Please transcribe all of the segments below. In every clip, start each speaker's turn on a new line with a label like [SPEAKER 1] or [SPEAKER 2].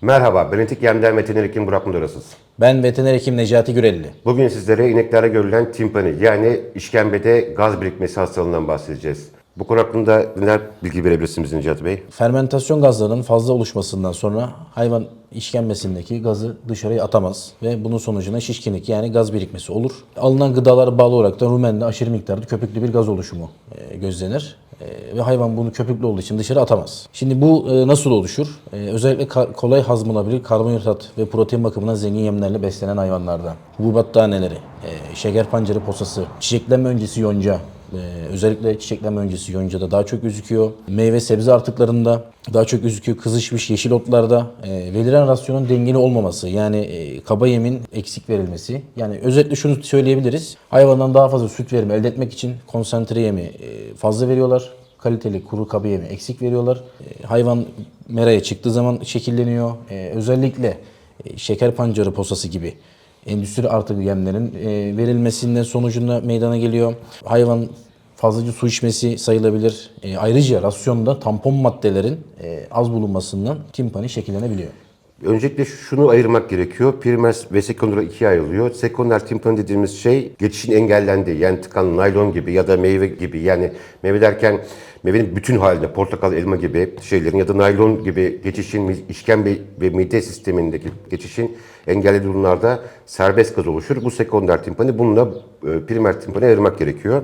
[SPEAKER 1] Merhaba, ben Etik Yemden Veteriner Hekim Burak Mudurasız.
[SPEAKER 2] Ben veteriner hekim Necati Gürelli.
[SPEAKER 1] Bugün sizlere ineklerde görülen timpani yani işkembede gaz birikmesi hastalığından bahsedeceğiz. Bu konu hakkında neler bilgi verebilirsiniz Necati Bey?
[SPEAKER 2] Fermentasyon gazlarının fazla oluşmasından sonra hayvan işkembesindeki gazı dışarıya atamaz ve bunun sonucunda şişkinlik yani gaz birikmesi olur. Alınan gıdalara bağlı olarak da rumende aşırı miktarda köpüklü bir gaz oluşumu e, gözlenir. E, ve hayvan bunu köpüklü olduğu için dışarı atamaz. Şimdi bu e, nasıl oluşur? E, özellikle ka- kolay hazmolabilir karbonhidrat ve protein bakımından zengin yemlerle beslenen hayvanlarda. Hububat taneleri, e, şeker pancarı posası, çiçeklenme öncesi yonca, ee, özellikle çiçeklenme öncesi yoncada daha çok gözüküyor. Meyve sebze artıklarında daha çok gözüküyor. Kızışmış yeşil otlarda e, verilen rasyonun dengeli olmaması yani e, kaba yemin eksik verilmesi. Yani özetle şunu söyleyebiliriz. Hayvandan daha fazla süt verimi elde etmek için konsantre yemi e, fazla veriyorlar. Kaliteli kuru kaba yemi eksik veriyorlar. E, hayvan meraya çıktığı zaman şekilleniyor. E, özellikle e, şeker pancarı posası gibi endüstri artık yemlerin e, verilmesinden sonucunda meydana geliyor. Hayvan fazlaca su içmesi sayılabilir. Ayrıca rasyonda tampon maddelerin az bulunmasından timpani şekillenebiliyor.
[SPEAKER 1] Öncelikle şunu ayırmak gerekiyor. Primer ve sekonder ikiye ayrılıyor. Sekonder timpani dediğimiz şey geçişin engellendi. Yani tıkan naylon gibi ya da meyve gibi. Yani meyve derken meyvenin bütün halinde portakal, elma gibi şeylerin ya da naylon gibi geçişin işkembe ve mide sistemindeki geçişin engellediği durumlarda serbest gaz oluşur. Bu sekonder timpani. Bununla e, primer timpani ayırmak gerekiyor.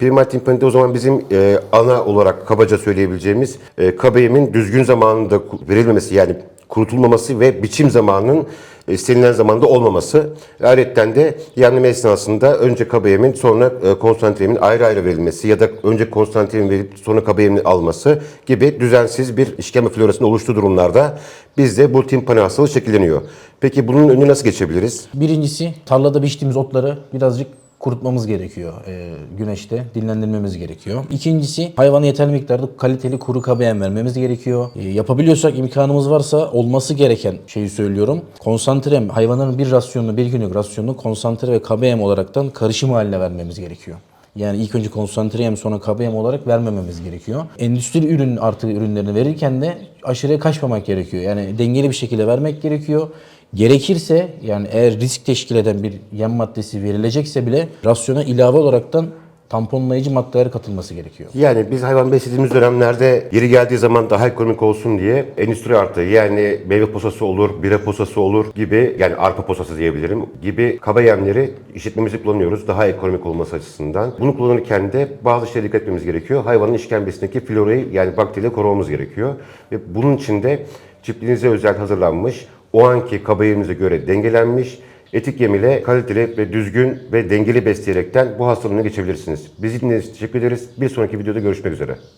[SPEAKER 1] Primer timpanide o zaman bizim e, ana olarak kabaca söyleyebileceğimiz e, kabeyemin düzgün zamanında verilmemesi yani kurutulmaması ve biçim zamanının e, istenilen zamanda olmaması. Ayrıca de yanlama esnasında önce kabeyemin sonra e, konsantremin ayrı ayrı verilmesi ya da önce konsantremin verip sonra kabeyemin alması gibi düzensiz bir işkembe florasının oluştuğu durumlarda bizde bu timpani hastalığı şekilleniyor. Peki bunun önüne nasıl geçebiliriz?
[SPEAKER 2] Birincisi tarlada biçtiğimiz otları birazcık kurutmamız gerekiyor e, güneşte dinlendirmemiz gerekiyor. İkincisi hayvana yeterli miktarda kaliteli kuru kaba yem vermemiz gerekiyor. E, yapabiliyorsak imkanımız varsa olması gereken şeyi söylüyorum. Konsantre hayvanların bir rasyonunu bir günlük rasyonunu konsantre ve kaba yem olaraktan karışım haline vermemiz gerekiyor. Yani ilk önce konsantre yem sonra yem olarak vermememiz gerekiyor. Endüstri ürün artı ürünlerini verirken de aşırıya kaçmamak gerekiyor. Yani dengeli bir şekilde vermek gerekiyor. Gerekirse yani eğer risk teşkil eden bir yem maddesi verilecekse bile rasyona ilave olaraktan tamponlayıcı maddeler katılması gerekiyor.
[SPEAKER 1] Yani biz hayvan beslediğimiz dönemlerde yeri geldiği zaman daha ekonomik olsun diye endüstri artı yani meyve posası olur, bira posası olur gibi yani arpa posası diyebilirim gibi kaba yemleri işletmemizde kullanıyoruz daha ekonomik olması açısından. Bunu kullanırken de bazı şeylere dikkat etmemiz gerekiyor. Hayvanın işkembesindeki florayı yani bakterileri korumamız gerekiyor. Ve bunun için de çiftliğinize özel hazırlanmış, o anki kaba yemimize göre dengelenmiş Etik yem ile kaliteli ve düzgün ve dengeli besleyerekten bu hastalığına geçebilirsiniz. Bizi dinlediğiniz için teşekkür ederiz. Bir sonraki videoda görüşmek üzere.